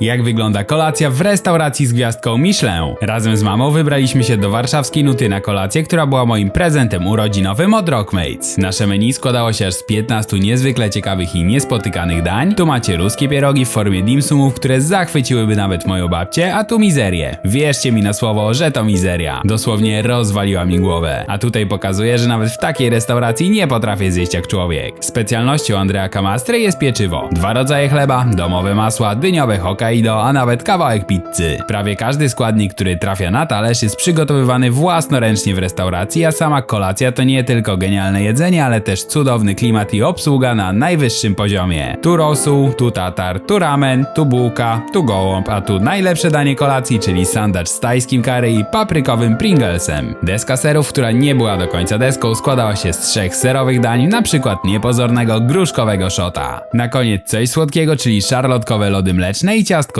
Jak wygląda kolacja w restauracji z gwiazdką Michelin? Razem z mamą wybraliśmy się do warszawskiej Nuty na kolację, która była moim prezentem urodzinowym od Rockmates. Nasze menu składało się aż z 15 niezwykle ciekawych i niespotykanych dań. Tu macie ruskie pierogi w formie dimsumów, które zachwyciłyby nawet moją babcię, a tu mizerię. Wierzcie mi na słowo, że to mizeria. Dosłownie rozwaliła mi głowę. A tutaj pokazuje, że nawet w takiej restauracji nie potrafię zjeść jak człowiek. Specjalnością Andrea Camastry jest pieczywo. Dwa rodzaje chleba, domowe masła, dyniowe Hokkaido, a nawet kawałek pizzy. Prawie każdy składnik, który trafia na talerz jest przygotowywany własnoręcznie w restauracji, a sama kolacja to nie tylko genialne jedzenie, ale też cudowny klimat i obsługa na najwyższym poziomie. Tu rosół, tu tatar, tu ramen, tu bułka, tu gołąb, a tu najlepsze danie kolacji, czyli sandacz z tajskim curry i paprykowym Pringlesem. Deska serów, która nie była do końca deską, składała się z trzech serowych dań, na przykład niepozornego gruszkowego szota. Na koniec coś słodkiego, czyli szarlotkowe lody mleczne i ciasto